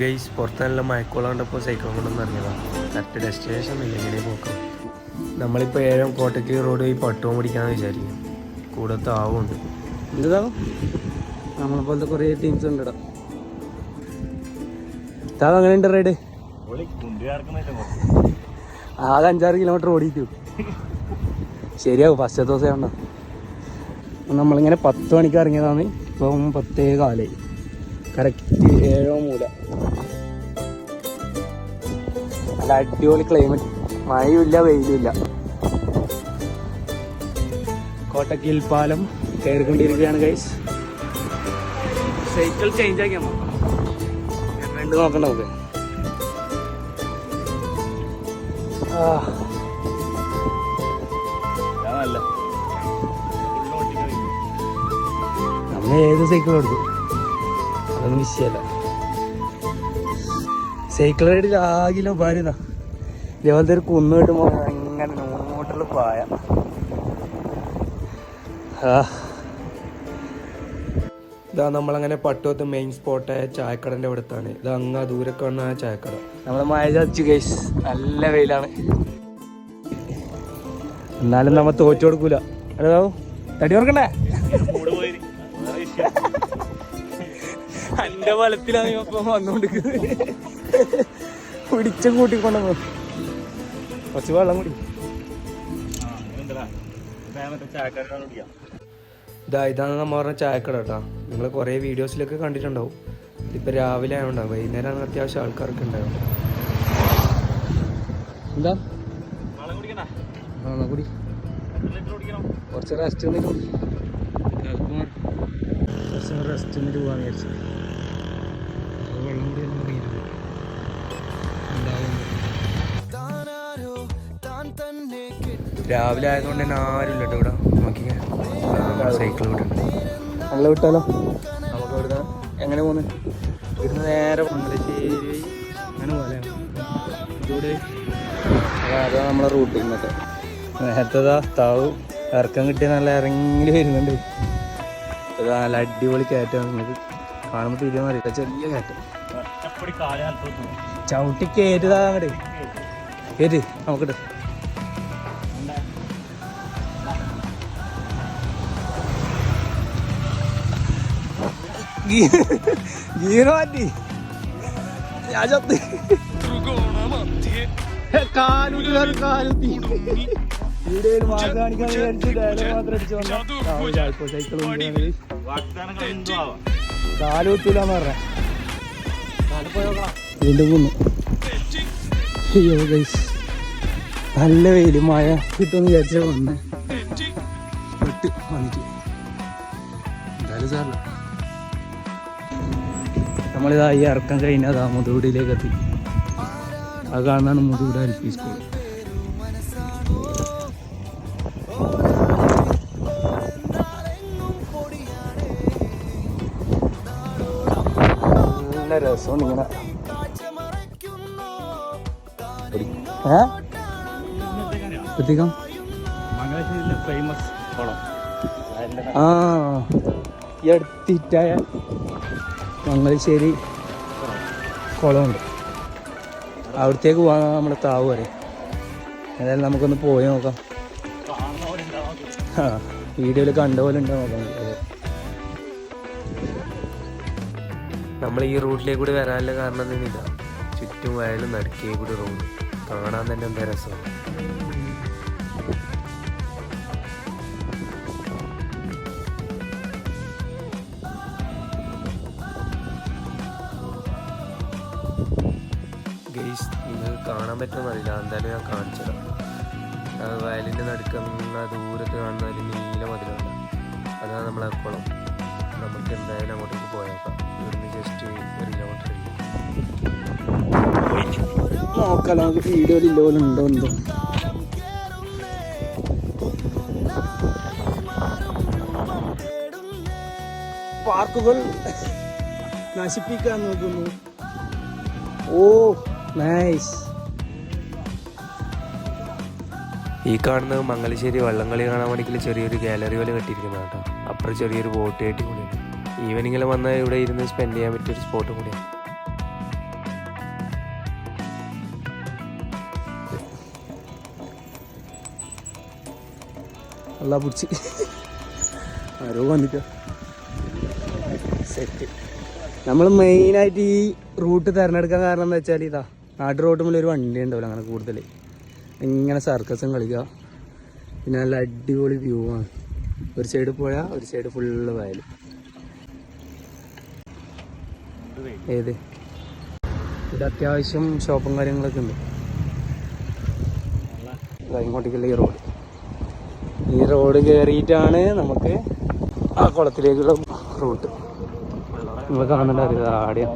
Guys പുറത്തെല്ലാം മയക്കോളാണ്ടപ്പോൾ cycle കൊണ്ടൊന്നും ഇറങ്ങിയതാണ് correct destination ഇല്ലെങ്കിലേ പോക്കാം. നമ്മളിപ്പോൾ ഏഴാം കോട്ടക്കൽ റോഡ് പോയി പട്ടവും പിടിക്കാമെന്ന് വിചാരിക്കും. കൂടെ താവുണ്ട് എന്താ നമ്മളെ പോലത്തെ കുറേ ടീംസ് ഉണ്ട് താവ് അങ്ങനെ ഉണ്ട് റൈഡ് ആകെ അഞ്ചാറ് കിലോമീറ്റർ ഓടിയിട്ടു ശരിയാവും ഫസ്റ്റ് ദിവസം ഉണ്ടോ നമ്മളിങ്ങനെ പത്ത് മണിക്ക് ഇറങ്ങിയതാണ്. ഇപ്പം പത്തേ കാലായി. കറക്റ്റ് ഏഴോ മൂല നല്ല അടിപൊളി ക്ലൈമറ്റ് മഴയുമില്ല വെയിലുമില്ല. കോട്ടക്കിൽ പാലം കയറിക്കൊണ്ടിരിക്കുകയാണ് ഗൈസ് സൈക്കിൾ ചേഞ്ച് ആക്കിയാൽ രണ്ട് നോക്കണ്ട നമുക്ക്. ആ. നമ്മ ഏത് സൈക്കിൾ എടുക്കും അതൊന്നും വിഷയമല്ല. സൈക്കിൾ റൈഡിൽ ആകില്ല ഭാര്യതാ ഇതേപോലത്തെ ഒരു കുന്ന് കിട്ടുമ്പോൾ അങ്ങനെ നോട്ടിൽ പായ. ഇതാ നമ്മളങ്ങനെ പട്ടുവത്ത് മെയിൻ സ്പോട്ടായ ചായക്കടന്റെ അടുത്താണ് ഇത് അങ്ങ് ദൂരെ കാണുന്ന ചായക്കട. നമ്മൾ മഴ ചതിച്ചു കേസ് നല്ല വെയിലാണ്. എന്നാലും നമ്മ തോറ്റു കൊടുക്കൂല. ഹലോ തടി ഓർക്കണ്ടേ എന്റെ ബലത്തിലാണ് ഇപ്പൊ വന്നോണ്ടിരിക്കുന്നത് പിടിച്ചും കൂട്ടിക്കൊണ്ടു കുറച്ച് വെള്ളം കൂടി. ഇതാ ഇതാണ് നമ്മ പറഞ്ഞ ചായക്കട കേട്ടോ. നിങ്ങൾ കുറേ വീഡിയോസിലൊക്കെ കണ്ടിട്ടുണ്ടാവും. ഇതിപ്പോൾ രാവിലെ ആയതുകൊണ്ടാ വൈകുന്നേരമാണ് അത്യാവശ്യം ആൾക്കാർക്ക് ഉണ്ടാവും എന്താ? ആ കൂടി. കുറച്ച് റെസ്റ്റ് റെസ്റ്റ് പോകാൻ വിചാരിച്ചു. രാവിലെ ആയതുകൊണ്ട് തന്നെ ആരും ഇല്ല കേട്ടോ ഇവിടെ. നോക്കിക്കേ സൈക്കിൾ വിട്ടുണ്ട് നമ്മളെ വിട്ടാലോ? നമുക്ക് ഇവിടുന്ന് എങ്ങനെ പോന്ന്? ഇവിടുന്ന് നേരെ അങ്ങനെ പോലെ ഇതൂടെ. അതാ നമ്മളെ റൂട്ട് ഇന്നത്തെ. നേരത്തേതാ താവ് ഇറക്കം കിട്ടിയ നല്ല ഇറങ്ങി വരുന്നുണ്ട്. ഇത് നല്ല അടിപൊളി കയറ്റം നിങ്ങൾക്ക് കാണുമ്പോൾ തിരിയാൻ അറിയില്ല ചെറിയ കയറ്റം. ചവിട്ടി കയറ്റതാ അങ്ങോട്ട് കയറ്റി നോക്കട്ടെ ഗീറ് മാറ്റി ഞാൻ ചത്ത് കാലുത്തി വേറെ കാലുത്തി ഇവിടെ ഒരു മാർഗം കാണിക്കാൻ വിചാരിച്ച് ഡയലോഗ് മാത്രം അടിച്ചു വന്നാൽ സൈക്കിൾ കാലുത്തില്ലാന്ന് പറഞ്ഞ. വീണ്ടും കുന്നു. അയ്യോ ഗൈസ് നല്ല വെയിൽ മഴ കിട്ടുമെന്ന് വിചാരിച്ച വന്നേ. പെട്ട് വന്നിട്ട് എന്തായാലും സാറില്ല നമ്മളിതാ ഈ ഇറക്കം കഴിഞ്ഞതാ മുതുകുടിയിലേക്ക് എത്തി അത് കാണുന്നതാണ് മുതുകുട എൽ പി സ്കൂൾ നല്ല രസമുണ്ട് ഇങ്ങനെ. ഫേമസ് കുളം. ആ. ഈ അടുത്തിറ്റായ മംഗലശ്ശേരി കുളമുണ്ട്. അവിടത്തേക്ക് പോകാൻ നമ്മുടെ താവ് വരെ ഏതായാലും നമുക്കൊന്ന് പോയി നോക്കാം. വീഡിയോയിൽ കണ്ട പോലെ ഉണ്ടോ നമ്മൾ ഈ റൂട്ടിലേക്ക് കൂടി വരാനുള്ള കാരണം തന്നെയില്ല ചുറ്റും വയലും നടുക്കേ കൂടി റോഡ് കാണാൻ തന്നെ എന്താ രസം? കാണാൻ പറ്റുമെന്നറിയില്ല എന്തായാലും ഞാൻ കാണിച്ചുതരാം. അത് വയലിന്റെ നടുക്കുന്ന ദൂരത്ത് കാണുന്ന ഒരു നീല മതിലുണ്ട്. അതാണ് നമ്മളെ കുളം. നമുക്ക് എന്തായാലും അങ്ങോട്ടേക്ക് പോയേക്കാം. ഇവിടുന്ന് ജസ്റ്റ് ഒരു കിലോമീറ്റർ പാർക്കുകൾ നശിപ്പിക്കാൻ നോക്കുന്നു. ഓ നൈസ് ഈ കാണുന്ന മംഗലശ്ശേരി വള്ളംകളി കാണാൻ വേണ്ടിയിട്ട് ചെറിയൊരു ഗാലറി പോലെ കെട്ടിയിരിക്കുന്നത് കേട്ടോ. അപ്പുറം ചെറിയൊരു ബോട്ട് കയറ്റി കൂടി ഈവനിങ്ങിൽ വന്ന് ഇവിടെ ഇരുന്ന് സ്പെൻഡ് ചെയ്യാൻ പറ്റിയൊരു സ്പോട്ട് കൂടിയാണ്. അല്ല പിടിച്ച്. ആരോ സെറ്റ് നമ്മൾ മെയിനായിട്ട് ഈ റൂട്ട് തിരഞ്ഞെടുക്കാൻ കാരണം എന്താ വെച്ചാൽ ഇതാ നാട്ടു റോട്ടുമ്പോൾ ഒരു വണ്ടി ഉണ്ടാവില്ല അങ്ങനെ കൂടുതൽ ഇങ്ങനെ സർക്കസും കളിക്കുക പിന്നെ നല്ല അടിപൊളി വ്യൂ ആണ്. ഒരു സൈഡ് പുഴ ഒരു സൈഡ് ഫുള്ള് വയൽ ഏത്? ഇത് അത്യാവശ്യം ഷോപ്പും കാര്യങ്ങളൊക്കെ ഉണ്ട്. ഇങ്ങോട്ടേക്കുള്ള ഈ റോഡ് ഈ റോഡ് കയറിയിട്ടാണ് നമുക്ക് ആ കുളത്തിലേക്കുള്ള റൂട്ട് നിങ്ങൾ കാണുന്നുണ്ടാവില്ല? ആടെയാ.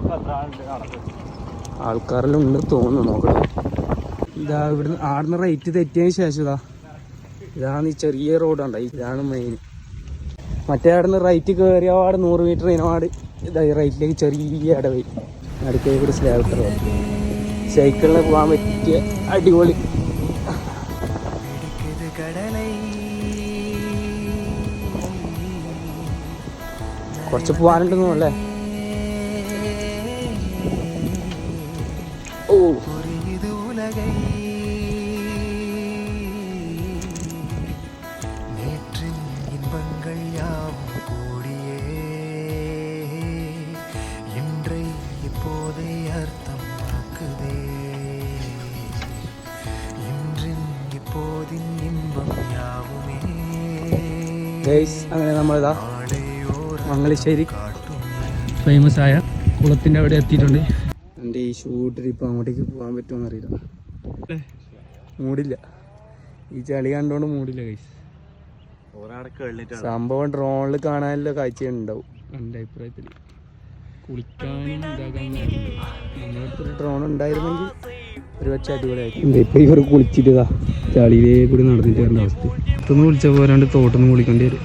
ആൾക്കാരെല്ലാം ഉണ്ട് തോന്നുന്നു നോക്കണം ഇതാ ഇവിടുന്ന് ആടുന്ന റേറ്റ് തെറ്റിയതിന് ശേഷം ഇതാ. ഇതാണ് ഈ ചെറിയ റോഡ് ഉണ്ടായി ഇതാണ് മെയിൻ മറ്റേ ആടുന്ന് റൈറ്റ് കയറിയ പാട് നൂറ് മീറ്റർ ഇനപാട് ഇതാ ഈ റൈറ്റിലേക്ക് ചെറിയ ഇടവഴി. അടുത്തേക്ക് കൂടി സ്ലാബ് സൈക്കിളിന് പോകാൻ പറ്റിയ അടിപൊളി. കുറച്ച് പോകാനുണ്ടെന്നു അല്ലേ? ഓ. ഗൈസ് അങ്ങനെ നമ്മളിതാ മംഗളശ്ശേരി ഫേമസ് ആയ കുളത്തിന്റെ അവിടെ എത്തിയിട്ടുണ്ട്. എന്റെ ഈ ഷൂ ട്രിപ്പ് അങ്ങോട്ടേക്ക് പോകാൻ പറ്റുമോ അറിയില്ല മൂടില്ല. ഈ ചളി കണ്ടോണ്ട് മൂടില്ല ഗൈസ്. സംഭവം ഡ്രോണിൽ കാണാനുള്ള കാഴ്ചയുണ്ടാവും എന്റെ അഭിപ്രായത്തിൽ കുളിക്കാൻ ഇതാക്കാൻ ഡ്രോൺ ഉണ്ടായിരുന്നെങ്കിൽ ഒരു അടിപൊളിയായിരിക്കും. ഇപ്പം ഇവർ കുളിച്ചിട്ടതാ ചളിയിലേക്കൂടി നടന്നിട്ട് വരേണ്ട അവസ്ഥ. ഇതൊന്നും വിളിച്ച പോരാണ്ട് തോട്ടൊന്നും കുളിക്കേണ്ടി വരും.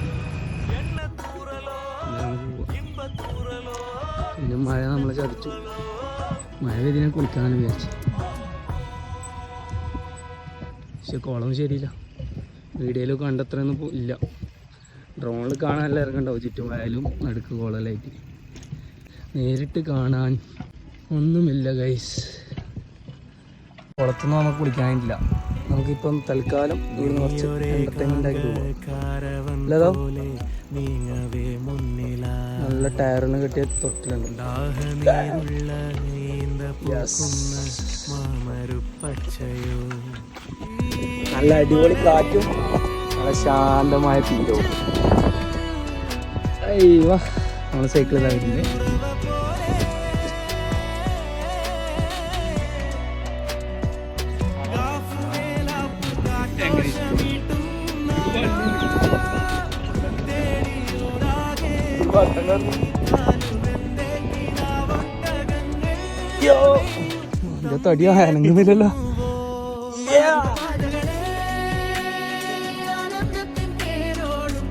മഴ നമ്മളെ ചതിച്ചു. മഴ ഇതിനെ കുളിക്കാന്ന് വിചാരിച്ചു. പക്ഷെ കുളം ശരിയില്ല. വീഡിയോയിൽ കണ്ടത്രയൊന്നും ഇല്ല. ഡ്രോണിൽ കാണാനല്ല ഇറങ്ങണ്ടാവും ചുറ്റും വയലും നടുക്ക് കുളലായിട്ട് നേരിട്ട് കാണാൻ ഒന്നുമില്ല ഗൈസ് കുളത്തൊന്നും നമുക്ക് കുളിക്കാനില്ല. നമുക്കിപ്പം തൽക്കാലം ഇവിടുന്ന് കുറച്ച് എന്റർടൈൻമെന്റ് ആക്കി പോകാം അല്ലതോ നല്ല ടയറിന് കിട്ടിയ തൊട്ടിലുണ്ട്. നല്ല അടിപൊളി കാറ്റും നല്ല ശാന്തമായ തീരവും അയ്യോ നമ്മൾ സൈക്കിളിലായിരുന്നു ഇത് തടിയാ അനങ്ങുന്നില്ലല്ലോ ആനന്ദത്തിൻ പേരോടും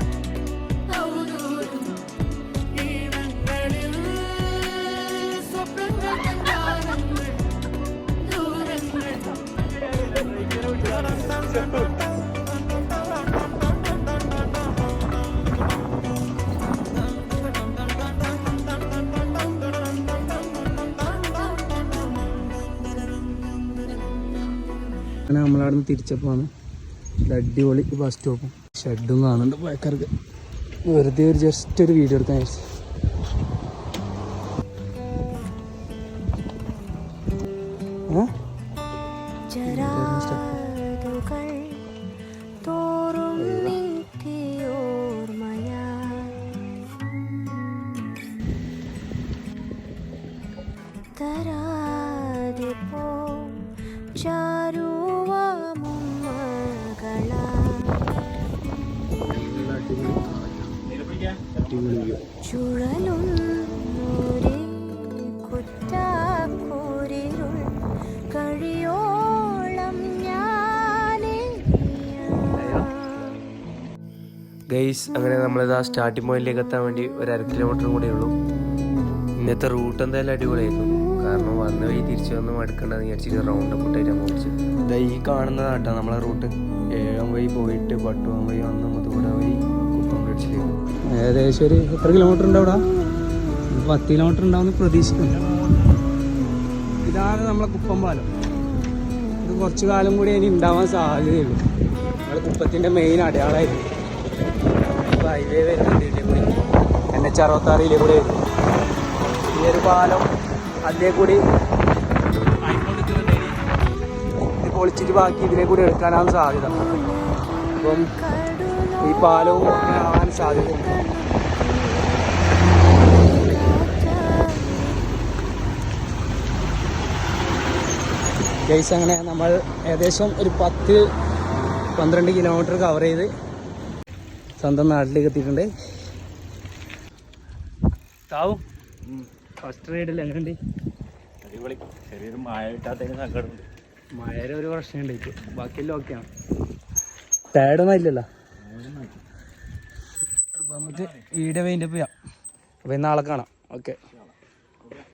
അങ്ങനെ നമ്മളവിടെ നിന്ന് തിരിച്ചപ്പോഴാണ് അടിപൊളി ബസ് സ്റ്റോപ്പും ഷെഡും കാണുന്നുണ്ട് പോയക്കാർക്ക്. വെറുതെ ഒരു ജസ്റ്റ് ഒരു വീഡിയോ എടുക്കാൻ വിചാരിച്ചു. അടിപൊളി ഗൈസ് അങ്ങനെ നമ്മളിത് ആ സ്റ്റാർട്ടിംഗ് പോയിന്റിലേക്ക് എത്താൻ വേണ്ടി ഒരു അര കിലോമീറ്റർ കൂടെ ഉള്ളൂ. ഇന്നത്തെ റൂട്ട് എന്തായാലും അടിപൊളിയായിരുന്നു. കാരണം വന്ന വഴി തിരിച്ചു വന്ന് മടുക്കണ്ടെന്ന് വിചാരിച്ചിട്ട് റൗണ്ട് അപ്പ് ഇട്ടായിട്ട് പോയിച്ച് ഇതാ ഈ കാണുന്നതാട്ടോ നമ്മളെ റൂട്ട് ഏഴാം വഴി പോയിട്ട് പട്ടുവാം വഴി വന്ന് മുതുകൂടാൻ വഴി കുപ്പം ബ്രിഡ്ജിലേക്ക് ഏകദേശം ഒരു എത്ര കിലോമീറ്റർ ഉണ്ട് അവിടെ? പത്ത് കിലോമീറ്റർ ഉണ്ടാവുന്ന പ്രതീക്ഷിക്കുന്നു. ഇതാണ് നമ്മളെ കുപ്പം പാലം ഇത് കുറച്ച് കാലം കൂടി ഇനി ഉണ്ടാവാൻ സാധ്യതയുള്ളൂ നമ്മളെ കുപ്പത്തിന്റെ മെയിൻ അടയാളമായിരുന്നു. ഹൈവേ വരുന്നുണ്ട് കൂടി. എൻ എച്ച് കൂടി വരും ഈ ഒരു പാലം അതിലേ കൂടി ഇത് പൊളിച്ചിട്ട് ബാക്കി ഇതിലേ കൂടി എടുക്കാനാണ് സാധ്യത. അപ്പം ഈ പാലവും സാധ്യതയുണ്ട് ഗൈസ് അങ്ങനെ നമ്മൾ ഏകദേശം ഒരു പത്ത് പന്ത്രണ്ട് കിലോമീറ്റർ കവർ ചെയ്ത് സ്വന്തം നാട്ടിലേക്ക് എത്തിയിട്ടുണ്ട്. താവും. ഫസ്റ്റ് റൈഡിൽ എങ്ങനെയുണ്ട് അടിപൊളി. ചെറിയൊരു മഴ കിട്ടാത്തതിന് സങ്കടമുണ്ട്. മഴയുടെ ഒരു പ്രശ്നമുണ്ട്. ഇപ്പോൾ ബാക്കിയെല്ലാം ഓക്കെയാണ് ടയർഡൊന്നും ഇല്ലല്ലോ നമുക്ക് വീഡിയോ വേണ്ടി ചെയ്യാം. അപ്പോൾ നാളെ കാണാം. ഓക്കെ